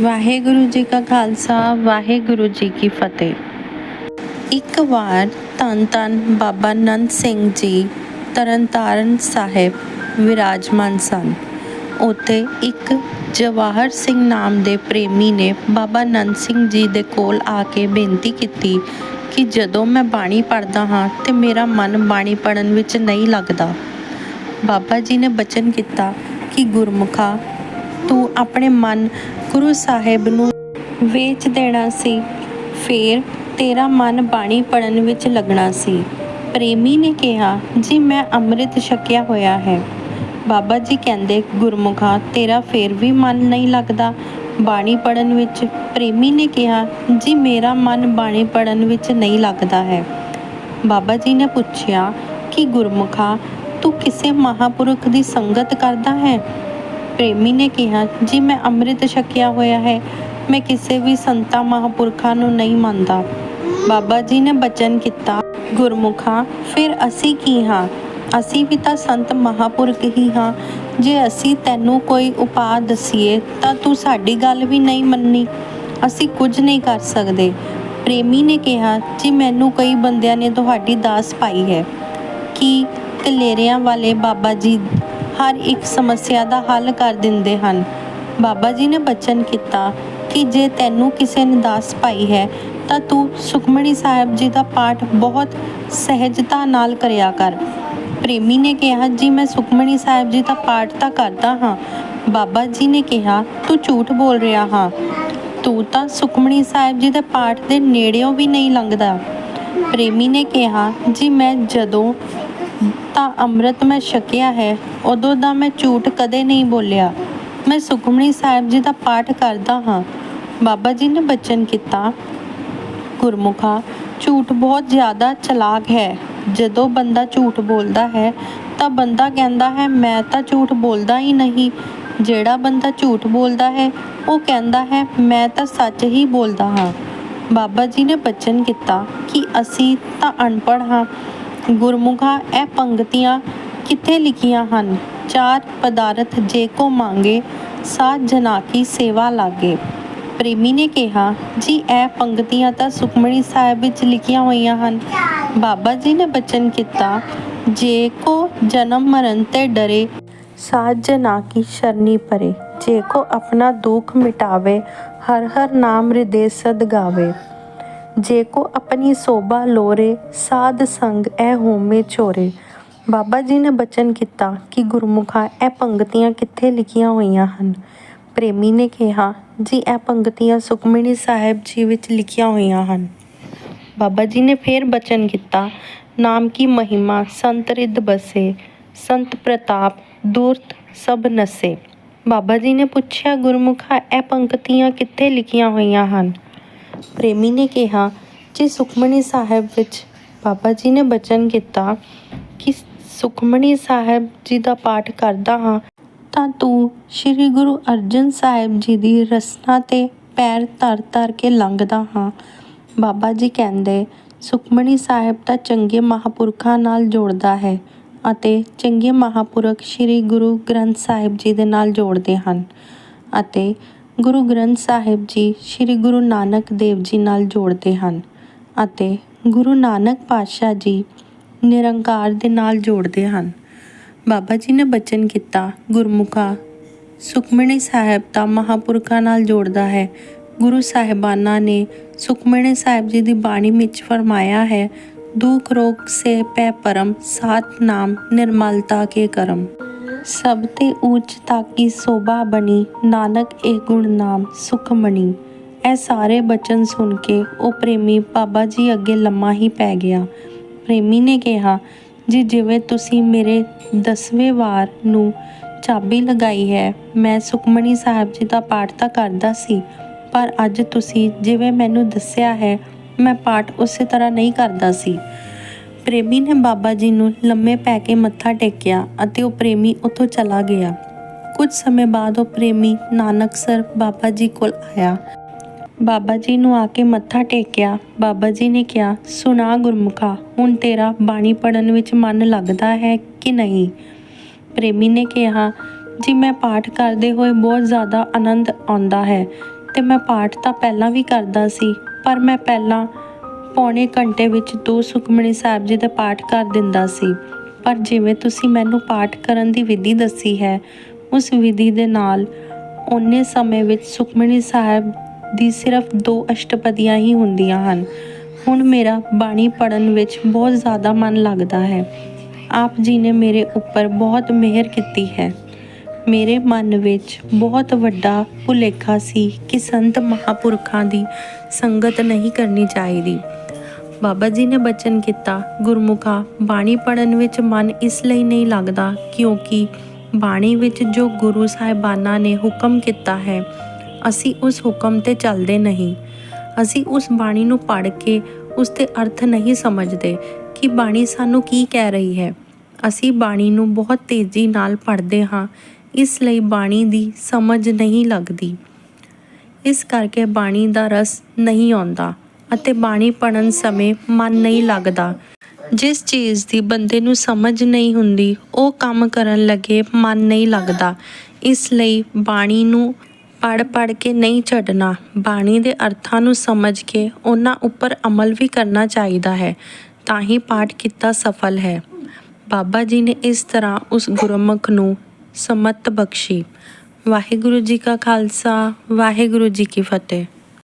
ਵਾਹਿਗੁਰੂ ਜੀ ਕਾ ਖਾਲਸਾ, ਵਾਹਿਗੁਰੂ ਜੀ ਕੀ ਫਤਿਹ। ਇੱਕ ਵਾਰ ਧੰਨ ਧੰਨ ਬਾਬਾ ਨੰਦ ਸਿੰਘ ਜੀ, ਤਰਨਤਾਰਨ ਸਾਹਿਬ ਵਿਰਾਜਮਾਨ ਸਨ। ਉੱਥੇ ਇੱਕ ਜਵਾਹਰ ਸਿੰਘ ਨਾਮ ਦੇ ਪ੍ਰੇਮੀ ਨੇ ਬਾਬਾ ਨੰਦ ਸਿੰਘ ਜੀ ਦੇ ਕੋਲ ਆ ਕੇ ਬੇਨਤੀ ਕੀਤੀ ਕਿ ਜਦੋਂ ਮੈਂ ਬਾਣੀ ਪੜ੍ਹਦਾ ਹਾਂ ਤੇ ਮੇਰਾ ਮਨ ਬਾਣੀ ਪੜ੍ਹਨ ਵਿੱਚ ਨਹੀਂ ਲੱਗਦਾ। ਬਾਬਾ ਜੀ ਨੇ ਬਚਨ ਕੀਤਾ ਕਿ ਗੁਰਮੁਖਾ ਤੂੰ ਆਪਣੇ ਮਨ ਗੁਰੂ ਸਾਹਿਬ ਨੂੰ ਵੇਚ ਦੇਣਾ ਸੀ। ਫਿਰ ਤੇਰਾ ਮਨ ਬਾਣੀ ਪੜਨ ਵਿੱਚ ਲੱਗਣਾ ਸੀ। ਪ੍ਰੇਮੀ ਨੇ ਕਿਹਾ, ਜੀ, ਮੈਂ ਅੰਮ੍ਰਿਤ ਛਕਿਆ ਹੋਇਆ ਹੈ। ਬਾਬਾ ਜੀ ਕਹਿੰਦੇ, ਗੁਰਮੁਖਾ, ਤੇਰਾ ਫੇਰ ਵੀ ਮਨ ਨਹੀਂ ਲੱਗਦਾ। ਬਾਣੀ ਪੜਨ ਵਿੱਚ ਪ੍ਰੇਮੀ ਨੇ ਕਿਹਾ, ਜੀ, ਮੇਰਾ ਮਨ ਬਾਣੀ ਪੜਨ ਵਿੱਚ ਨਹੀਂ ਲੱਗਦਾ ਹੈ। ਬਾਬਾ ਜੀ ਨੇ ਪੁੱਛਿਆ ਕਿ ਗੁਰਮੁਖਾ, ਤੂੰ ਕਿਸੇ ਮਹਾਪੁਰਖ ਦੀ ਸੰਗਤ ਕਰਦਾ ਹੈ? ਪ੍ਰੇਮੀ ਨੇ ਕਿਹਾ, ਜੀ, ਮੈਂ ਅੰਮ੍ਰਿਤ ਛਕਿਆ ਹੋਇਆ ਹੈ। ਮੈਂ ਕਿਸੇ ਵੀ ਸੰਤਾਂ, ਮਹਾਪੁਰਖਾਂ ਨੂੰ ਨਹੀਂ ਮੰਨਦਾ। ਬਾਬਾ ਜੀ ਨੇ ਬਚਨ ਕੀਤਾ, ਗੁਰਮੁਖਾ, ਫਿਰ ਅਸੀਂ ਕੀ ਹਾਂ? ਅਸੀਂ ਵੀ ਤਾਂ ਸੰਤ ਮਹਾਪੁਰਖ ਹੀ ਹਾਂ। ਜੇ ਅਸੀਂ ਤੈਨੂੰ ਕੋਈ ਉਪਾਅ ਦਸੀਏ, ਤਾਂ ਤੂੰ ਸਾਡੀ ਗੱਲ ਵੀ ਨਹੀਂ ਮੰਨੀ। ਅਸੀਂ ਕੁਝ ਨਹੀਂ ਕਰ ਸਕਦੇ। ਪ੍ਰੇਮੀ ਨੇ ਕਿਹਾ, ਜੀ, ਮੈਨੂੰ ਕਈ ਬੰਦਿਆਂ ਨੇ ਤੁਹਾਡੀ ਦਾਸ ਪਾਈ ਹੈ। ਕਿ ਕਲੇਰਿਆਂ ਵਾਲੇ ਬਾਬਾ ਜੀ ਹਰ ਇੱਕ ਸਮੱਸਿਆ ਦਾ ਹੱਲ ਕਰ ਦਿੰਦੇ ਹਨ। ਬਾਬਾ ਜੀ ਨੇ ਬਚਨ ਕੀਤਾ ਕਿ ਜੇ ਤੈਨੂੰ ਕਿਸੇ ਨੇ ਦਾਸ ਪਾਈ ਹੈ, ਤਾਂ ਤੂੰ ਸੁਖਮਣੀ ਸਾਹਿਬ ਜੀ ਦਾ ਪਾਠ ਬਹੁਤ ਸਹਿਜਤਾ ਨਾਲ ਕਰਿਆ ਕਰ। ਪ੍ਰੇਮੀ ਨੇ ਕਿਹਾ, ਜੀ, ਮੈਂ ਸੁਖਮਣੀ ਸਾਹਿਬ ਜੀ ਦਾ ਪਾਠ ਤਾਂ ਕਰਦਾ ਹਾਂ। ਬਾਬਾ ਜੀ ਨੇ ਕਿਹਾ, ਤੂੰ ਝੂਠ ਬੋਲ ਰਿਹਾ ਹਾਂ। ਤੂੰ ਤਾਂ ਸੁਖਮਣੀ ਸਾਹਿਬ ਜੀ ਦੇ ਪਾਠ ਦੇ ਨੇੜਿਓਂ ਵੀ ਨਹੀਂ ਲੰਘਦਾ। ਪ੍ਰੇਮੀ ਨੇ ਕਿਹਾ, ਜੀ, ਮੈਂ ਜਦੋਂ ਤਾਂ ਅੰਮ੍ਰਿਤ ਮੈਂ ਛਕਿਆ ਹੈ। ਉਦੋਂ ਦਾ ਮੈਂ ਝੂਠ ਕਦੇ ਨਹੀਂ ਬੋਲਿਆ। ਮੈਂ ਸੁਖਮਣੀ ਸਾਹਿਬ ਜੀ ਦਾ ਪਾਠ ਕਰਦਾ ਹਾਂ। ਬਾਬਾ ਜੀ ਨੇ ਬਚਨ ਕੀਤਾ, ਗੁਰਮੁਖਾ, ਝੂਠ ਬਹੁਤ ਜ਼ਿਆਦਾ ਚਲਾਕ ਹੈ। ਜਦੋਂ ਬੰਦਾ ਝੂਠ ਬੋਲਦਾ ਹੈ, ਤਾਂ ਬੰਦਾ ਕਹਿੰਦਾ ਹੈ, ਮੈਂ ਤਾਂ ਝੂਠ ਬੋਲਦਾ ਹੀ ਨਹੀਂ। ਜਿਹੜਾ ਬੰਦਾ ਝੂਠ ਬੋਲਦਾ ਹੈ, ਉਹ ਕਹਿੰਦਾ ਹੈ, ਮੈਂ ਤਾਂ ਸੱਚ ਹੀ ਬੋਲਦਾ ਹਾਂ। ਬਾਬਾ ਜੀ ਨੇ ਬਚਨ ਕੀਤਾ ਕਿ ਅਸੀਂ ਤਾਂ ਅਨਪੜ੍ਹ ਹਾਂ। ਗੁਰਮੁਖਾ ਇਹ ਪੰਕਤੀਆਂ ਕਿੱਥੇ ਲਿਖੀਆਂ ਹਨ? ਚਾਰ ਪਦਾਰਥ ਜੇ ਕੋ ਮੰਗੇ ਸਾਧ ਜਨਾ ਕੀ ਸੇਵਾ ਲਾਗੇ। ਪ੍ਰੇਮੀ ਨੇ ਕਿਹਾ, ਜੀ ਇਹ ਪੰਕਤੀਆਂ ਤਾਂ ਸੁਖਮਣੀ ਸਾਹਿਬ ਵਿੱਚ ਲਿਖੀਆਂ ਹੋਈਆਂ ਹਨ। ਬਾਬਾ ਜੀ ਨੇ ਬਚਨ ਕੀਤਾ, ਜੇ ਕੋ ਜਨਮ ਮਰਨ ਤੇ ਡਰੇ ਸਾਧ ਜਨਾ ਕੀ ਸ਼ਰਨੀ ਪਰੇ। ਜੇ ਕੋ ਆਪਣਾ ਦੁੱਖ ਮਿਟਾਵੇ, ਹਰ ਹਰ ਨਾਮ ਹਿਰਦੇ ਸਦ ਗਾਵੇ। ਜੇ ਕੋ ਆਪਣੀ ਸੋਭਾ ਲੋਰੇ ਸਾਧ ਸੰਗ ਐ ਹੋਮੇ ਚੋਰੇ ਬਾਬਾ ਜੀ ਨੇ ਬਚਨ ਕੀਤਾ ਕਿ ਗੁਰਮੁਖਾ ਇਹ ਪੰਕਤੀਆਂ ਕਿੱਥੇ ਲਿਖੀਆਂ ਹੋਈਆਂ ਹਨ ਪ੍ਰੇਮੀ ਨੇ ਕਿਹਾ ਜੀ ਇਹ ਪੰਕਤੀਆਂ ਸੁਖਮਣੀ ਸਾਹਿਬ ਜੀ ਵਿੱਚ ਲਿਖੀਆਂ ਹੋਈਆਂ ਹਨ ਬਾਬਾ ਜੀ ਨੇ ਫੇਰ ਬਚਨ ਕੀਤਾ ਨਾਮ ਕੀ ਮਹਿਮਾ ਸੰਤ ਰਿੱਧ ਬਸੇ ਸੰਤ ਪ੍ਰਤਾਪ ਦੂਰਤ ਸਭ ਨਸੇ ਬਾਬਾ ਜੀ ਨੇ ਪੁੱਛਿਆ ਗੁਰਮੁਖਾ ਇਹ ਪੰਕਤੀਆਂ ਕਿੱਥੇ ਲਿਖੀਆਂ ਹੋਈਆਂ ਹਨ ਪ੍ਰੇਮੀ ਨੇ ਕਿਹਾ, ਜੇ ਸੁਖਮਣੀ ਸਾਹਿਬ ਵਿੱਚ ਬਾਬਾ ਜੀ ਨੇ ਬਚਨ ਕੀਤਾ ਕਿ ਸੁਖਮਣੀ ਸਾਹਿਬ ਜੀ ਦਾ ਪਾਠ ਕਰਦਾ ਹਾਂ, ਤਾਂ ਤੂੰ ਸ੍ਰੀ ਗੁਰੂ ਅਰਜਨ ਸਾਹਿਬ ਜੀ ਦੀ ਰਸਨਾ ਤੇ ਪੈਰ ਧਰ ਧਰ ਕੇ ਲੰਘਦਾ ਹਾਂ। ਬਾਬਾ ਜੀ ਕਹਿੰਦੇ ਸੁਖਮਣੀ ਸਾਹਿਬ ਤਾਂ ਚੰਗੇ ਮਹਾਪੁਰਖਾਂ ਨਾਲ ਜੋੜਦਾ ਹੈ ਅਤੇ ਚੰਗੇ ਮਹਾਪੁਰਖ ਸ੍ਰੀ ਗੁਰੂ ਗ੍ਰੰਥ ਸਾਹਿਬ ਜੀ ਦੇ ਨਾਲ ਜੋੜਦੇ ਹਨ ਅਤੇ ਗੁਰੂ ਗ੍ਰੰਥ ਸਾਹਿਬ ਜੀ ਸ੍ਰੀ ਗੁਰੂ ਨਾਨਕ ਦੇਵ ਜੀ ਨਾਲ ਜੋੜਦੇ ਹਨ ਅਤੇ ਗੁਰੂ ਨਾਨਕ ਪਾਤਸ਼ਾਹ ਜੀ ਨਿਰੰਕਾਰ ਦੇ ਨਾਲ ਜੋੜਦੇ ਹਨ। ਬਾਬਾ ਜੀ ਨੇ ਬਚਨ ਕੀਤਾ, ਗੁਰਮੁਖਾ ਸੁਖਮਣੀ ਸਾਹਿਬ ਤਾਂ ਮਹਾਪੁਰਖਾਂ ਨਾਲ ਜੋੜਦਾ ਹੈ। ਗੁਰੂ ਸਾਹਿਬਾਨਾਂ ਨੇ ਸੁਖਮਣੀ ਸਾਹਿਬ ਜੀ ਦੀ ਬਾਣੀ ਵਿੱਚ ਫਰਮਾਇਆ ਹੈ, ਦੁਖ ਰੋਗ ਸੇ ਪੈ ਪਰਮ, ਸਾਤ ਨਾਮ ਨਿਰਮਲਤਾ ਕੇ ਕਰਮ। ਸਭ ਤੇ ਉੱਚ ਤਾਕੀ ਸੋਭਾ ਬਣੀ, ਨਾਨਕ ਇਹ ਗੁਣ ਨਾਮ ਸੁਖਮਣੀ ਇਹ ਸਾਰੇ ਬਚਨ ਸੁਣ ਕੇ ਉਹ ਪ੍ਰੇਮੀ ਬਾਬਾ ਜੀ ਅੱਗੇ ਲੰਮਾ ਹੀ ਪੈ ਗਿਆ। ਪ੍ਰੇਮੀ ਨੇ ਕਿਹਾ, ਜੀ ਜਿਵੇਂ ਤੁਸੀਂ ਮੇਰੇ ਦਸਵੇਂ ਵਾਰ ਨੂੰ ਚਾਬੀ ਲਗਾਈ ਹੈ, ਮੈਂ ਸੁਖਮਣੀ ਸਾਹਿਬ ਜੀ ਦਾ ਪਾਠ ਤਾਂ ਕਰਦਾ ਸੀ, ਪਰ ਅੱਜ ਤੁਸੀਂ ਜਿਵੇਂ ਮੈਨੂੰ ਦੱਸਿਆ ਹੈ, ਮੈਂ ਪਾਠ ਉਸੇ ਤਰ੍ਹਾਂ ਨਹੀਂ ਕਰਦਾ ਸੀ। ਪ੍ਰੇਮੀ ਨੇ ਬਾਬਾ ਜੀ ਨੂੰ ਲੰਮੇ ਪੈ ਕੇ ਮੱਥਾ ਟੇਕਿਆ ਅਤੇ ਉਹ ਪ੍ਰੇਮੀ ਉੱਥੋਂ ਚਲਾ ਗਿਆ। ਕੁਝ ਸਮੇਂ ਬਾਅਦ ਉਹ ਪ੍ਰੇਮੀ ਨਾਨਕਸਰ ਬਾਬਾ ਜੀ ਕੋਲ ਆਇਆ। ਬਾਬਾ ਜੀ ਨੂੰ ਆ ਕੇ ਮੱਥਾ ਟੇਕਿਆ। ਬਾਬਾ ਜੀ ਨੇ ਕਿਹਾ, ਸੁਣਾ ਗੁਰਮੁਖਾ, ਹੁਣ ਤੇਰਾ ਬਾਣੀ ਪੜਨ ਵਿੱਚ ਮਨ ਲੱਗਦਾ ਹੈ ਕਿ ਨਹੀਂ? ਪ੍ਰੇਮੀ ਨੇ ਕਿਹਾ, ਜੀ, ਮੈਂ ਪਾਠ ਕਰਦੇ ਹੋਏ ਬਹੁਤ ਜ਼ਿਆਦਾ ਆਨੰਦ ਆਉਂਦਾ ਹੈ ਤੇ ਮੈਂ ਪਾਠ ਤਾਂ ਪਹਿਲਾਂ ਵੀ ਕਰਦਾ ਸੀ, ਪਰ ਮੈਂ ਪਹਿਲਾਂ ਪੌਣੇ ਘੰਟੇ ਵਿੱਚ ਦੋ ਸੁਖਮਣੀ ਸਾਹਿਬ ਜੀ ਦਾ ਪਾਠ ਕਰ ਦਿੰਦਾ ਸੀ। ਪਰ ਜਿਵੇਂ ਤੁਸੀਂ ਮੈਨੂੰ ਪਾਠ ਕਰਨ ਦੀ ਵਿਧੀ ਦੱਸੀ ਹੈ, ਉਸ ਵਿਧੀ ਦੇ ਨਾਲ ਓਨੇ ਸਮੇਂ ਵਿੱਚ ਸੁਖਮਣੀ ਸਾਹਿਬ ਦੀ ਸਿਰਫ ਦੋ ਅਸ਼ਟਪਦੀਆਂ ਹੀ ਹੁੰਦੀਆਂ ਹਨ। ਹੁਣ ਮੇਰਾ ਬਾਣੀ ਪੜਨ ਵਿੱਚ ਬਹੁਤ ਜ਼ਿਆਦਾ ਮਨ ਲੱਗਦਾ ਹੈ। ਆਪ ਜੀ ਨੇ ਮੇਰੇ ਉੱਪਰ ਬਹੁਤ ਮਿਹਰ ਕੀਤੀ ਹੈ। ਮੇਰੇ ਮਨ ਵਿੱਚ ਬਹੁਤ ਵੱਡਾ ਭੁਲੇਖਾ ਸੀ ਕਿ ਸੰਤ ਮਹਾਪੁਰਖਾਂ ਦੀ ਸੰਗਤ ਨਹੀਂ ਕਰਨੀ ਚਾਹੀਦੀ। ਬਾਬਾ ਜੀ ਨੇ ਬਚਨ ਕੀਤਾ, ਗੁਰਮੁਖਾ, ਬਾਣੀ ਪੜਨ ਵਿੱਚ ਮਨ ਇਸ ਲਈ ਨਹੀਂ ਲੱਗਦਾ ਕਿਉਂਕਿ ਬਾਣੀ ਵਿੱਚ ਜੋ ਗੁਰੂ ਸਾਹਿਬਾਨਾਂ ਨੇ ਹੁਕਮ ਕੀਤਾ ਹੈ, ਅਸੀਂ ਉਸ ਹੁਕਮ ਤੇ ਚੱਲਦੇ ਨਹੀਂ। ਅਸੀਂ ਉਸ ਬਾਣੀ ਨੂੰ ਪੜ੍ਹ ਕੇ ਉਸ 'ਤੇ ਅਰਥ ਨਹੀਂ ਸਮਝਦੇ ਕਿ ਬਾਣੀ ਸਾਨੂੰ ਕੀ ਕਹਿ ਰਹੀ ਹੈ। ਅਸੀਂ ਬਾਣੀ ਨੂੰ ਬਹੁਤ ਤੇਜ਼ੀ ਨਾਲ ਪੜ੍ਹਦੇ ਹਾਂ, ਇਸ ਲਈ ਬਾਣੀ ਦੀ ਸਮਝ ਨਹੀਂ ਲੱਗਦੀ। ਇਸ ਕਰਕੇ ਬਾਣੀ ਦਾ ਰਸ ਨਹੀਂ ਆਉਂਦਾ। ਅਤੇ ਬਾਣੀ ਪੜਨ ਸਮੇਂ ਮਨ ਨਹੀਂ ਲੱਗਦਾ। ਜਿਸ ਚੀਜ਼ ਦੀ ਬੰਦੇ ਨੂੰ ਸਮਝ ਨਹੀਂ ਹੁੰਦੀ, ਉਹ ਕੰਮ ਕਰਨ ਲੱਗੇ ਮਨ ਨਹੀਂ ਲੱਗਦਾ। ਇਸ ਲਈ ਬਾਣੀ ਨੂੰ ਪੜ ਪੜ ਕੇ ਨਹੀਂ ਛੱਡਣਾ, ਬਾਣੀ ਦੇ ਅਰਥਾਂ ਨੂੰ ਸਮਝ ਕੇ ਉਹਨਾਂ ਉੱਪਰ ਅਮਲ ਵੀ ਕਰਨਾ ਚਾਹੀਦਾ ਹੈ, ਤਾਂ ਹੀ ਪਾਠ ਕੀਤਾ ਸਫਲ ਹੈ। ਬਾਬਾ ਜੀ ਨੇ ਇਸ ਤਰ੍ਹਾਂ ਉਸ ਗੁਰਮੁਖ ਨੂੰ ਸਮਤ ਬਖਸ਼ੀ। ਵਾਹਿਗੁਰੂ ਜੀ ਕਾ ਖਾਲਸਾ, ਵਾਹਿਗੁਰੂ ਜੀ ਕੀ ਫਤਿਹ।